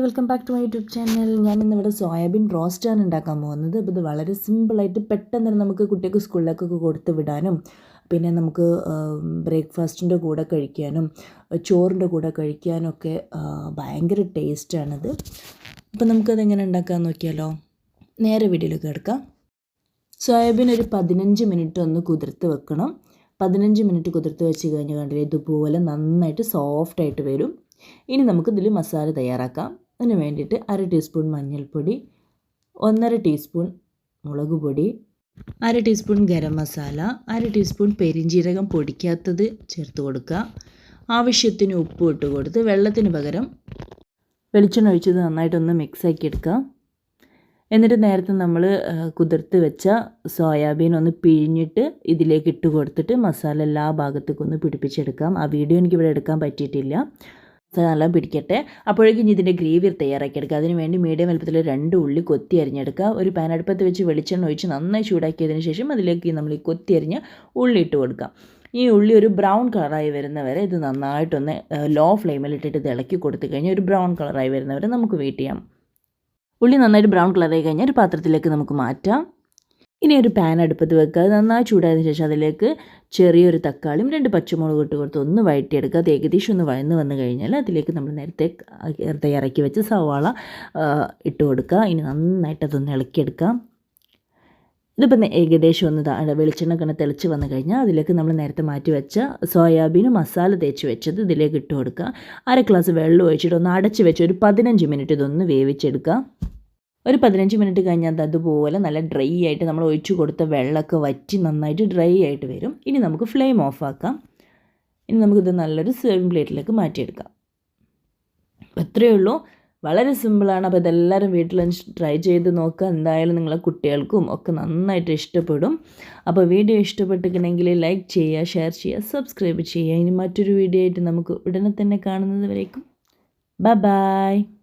Hi welcome back to my YouTube channel ഞാൻ ഇന്നിവിടെ soybean റോസ്റ്റാണ് ഉണ്ടാക്കാൻ പോകുന്നത്. അപ്പോൾ ഇത് വളരെ സിമ്പിളായിട്ട് പെട്ടെന്ന് തന്നെ നമുക്ക് കുട്ടികൾക്ക് സ്കൂളിലേക്കൊക്കെ കൊടുത്ത് വിടാനും പിന്നെ നമുക്ക് ബ്രേക്ക്ഫാസ്റ്റിന്റെ കൂടെ കഴിക്കാനും ചോറിന്റെ കൂടെ കഴിക്കാനൊക്കെ ഭയങ്കര ടേസ്റ്റാണിത് അപ്പോൾ നമുക്കത് എങ്ങനെ ഉണ്ടാക്കാൻ നോക്കിയാലോ? നേരെ വീഡിയോയിലേക്ക് കിടക്കാം. സോയാബീൻ ഒരു പതിനഞ്ച് മിനിറ്റ് ഒന്ന് കുതിർത്ത് വെക്കണം. പതിനഞ്ച് മിനിറ്റ് കുതിർത്ത് വെച്ച് കഴിഞ്ഞ് കണ്ടില്ലേ ഇതുപോലെ നന്നായിട്ട് സോഫ്റ്റായിട്ട് വരും. ഇനി നമുക്കിതിൽ മസാല തയ്യാറാക്കാം. അതിന് വേണ്ടിയിട്ട് അര ടീസ്പൂൺ മഞ്ഞൾപ്പൊടി ഒന്നര ടീസ്പൂൺ മുളക് പൊടി അര ടീസ്പൂൺ ഗരം മസാല അര ടീസ്പൂൺ പെരിഞ്ജീരകം പൊടിക്കാത്തത് ചേർത്ത് കൊടുക്കുക. ആവശ്യത്തിന് ഉപ്പ് ഇട്ട് കൊടുത്ത് വെള്ളത്തിന് പകരം വെളിച്ചെണ്ണ ഒഴിച്ചത് നന്നായിട്ടൊന്ന് മിക്സാക്കി എടുക്കുക. എന്നിട്ട് നേരത്തെ നമ്മൾ കുതിർത്ത് വെച്ച സോയാബീൻ ഒന്ന് പിഴിഞ്ഞിട്ട് ഇതിലേക്ക് ഇട്ട് കൊടുത്തിട്ട് മസാല എല്ലാ ഭാഗത്തേക്കൊന്ന് പിടിപ്പിച്ചെടുക്കാം. ആ വീഡിയോ എനിക്കിവിടെ എടുക്കാൻ പറ്റിയിട്ടില്ല. നല്ല പിടിക്കട്ടെ. അപ്പോഴേക്കും ഇതിന്റെ ഗ്രേവി തയ്യാറാക്കി എടുക്കുക. അതിന് വേണ്ടി മീഡിയം വലുപ്പത്തിൽ രണ്ട് ഉള്ളി കൊത്തി അരിഞ്ഞെടുക്കുക. ഒരു പാൻ അടുപ്പത്ത് വെച്ച് വെളിച്ചെണ്ണ ഒഴിച്ച് നന്നായി ചൂടാക്കിയതിന് ശേഷം അതിലേക്ക് നമ്മൾ ഈ കൊത്തി അരിഞ്ഞ് ഉള്ളി ഇട്ട് കൊടുക്കാം ഈ ഉള്ളി ഒരു ബ്രൗൺ കളറായി വരുന്നവരെ ഇത് നന്നായിട്ടൊന്ന് ലോ ഫ്ലെയിമിൽ ഇട്ടിട്ട് ഇളക്കി കൊടുത്തു കഴിഞ്ഞാൽ ഒരു ബ്രൗൺ കളറായി വരുന്നവരെ നമുക്ക് വെയിറ്റ് ചെയ്യാം. ഉള്ളി നന്നായിട്ട് ബ്രൗൺ കളറായി കഴിഞ്ഞാൽ ഒരു പാത്രത്തിലേക്ക് നമുക്ക് മാറ്റാം. ഇനി ഒരു പാൻ അടുപ്പത്ത് വെക്കുക. നന്നായി ചൂടായതിനു ശേഷം അതിലേക്ക് ചെറിയൊരു തക്കാളിയും രണ്ട് പച്ചമുളക് ഇട്ട് കൊടുത്ത് ഒന്ന് വഴറ്റിയെടുക്കുക. അത് ഏകദേശം ഒന്ന് വഴന്ന് വന്നു കഴിഞ്ഞാൽ അതിലേക്ക് നമ്മൾ നേരത്തെ നേരത്തെ ഇറക്കി വെച്ച് സവാള ഇട്ട് കൊടുക്കുക. ഇനി നന്നായിട്ട് അതൊന്ന് ഇളക്കിയെടുക്കാം. ഇതിപ്പം ഏകദേശം ഒന്ന് വെളിച്ചെണ്ണ കണ്ണ് തെളിച്ച് വന്നു കഴിഞ്ഞാൽ അതിലേക്ക് നമ്മൾ നേരത്തെ മാറ്റി വെച്ച സോയാബീൻ മസാല തേച്ച് വെച്ചത് ഇതിലേക്ക് ഇട്ട് കൊടുക്കുക. അര ഗ്ലാസ് വെള്ളം ഒഴിച്ചിട്ട് ഒന്ന് അടച്ച് വെച്ച് ഒരു പതിനഞ്ച് മിനിറ്റ് ഇതൊന്ന് വേവിച്ചെടുക്കുക. ഒരു പതിനഞ്ച് മിനിറ്റ് കഴിഞ്ഞാൽ അതുപോലെ നല്ല ഡ്രൈ ആയിട്ട് നമ്മൾ ഒഴിച്ചു കൊടുത്ത വെള്ളമൊക്കെ വറ്റി നന്നായിട്ട് ഡ്രൈ ആയിട്ട് വരും. ഇനി നമുക്ക് ഫ്ലെയിം ഓഫ് ആക്കാം. ഇനി നമുക്കിത് നല്ലൊരു സെർവിങ് പ്ലേറ്റിലേക്ക് മാറ്റിയെടുക്കാം. അപ്പോൾ ഇത്രയേ ഉള്ളൂ. വളരെ സിമ്പിളാണ് അപ്പോൾ ഇതെല്ലാവരും വീട്ടിൽ ട്രൈ ചെയ്ത് നോക്കുക എന്തായാലും നിങ്ങളെ കുട്ടികൾക്കും ഒക്കെ നന്നായിട്ട് ഇഷ്ടപ്പെടും. അപ്പോൾ വീഡിയോ ഇഷ്ടപ്പെട്ടിട്ടുണ്ടെങ്കിൽ ലൈക്ക് ചെയ്യുക ഷെയർ ചെയ്യുക സബ്സ്ക്രൈബ് ചെയ്യുക. ഇനി മറ്റൊരു വീഡിയോ ആയിട്ട് നമുക്ക് ഉടനെ തന്നെ കാണുന്നത് വരേക്കും. ബൈ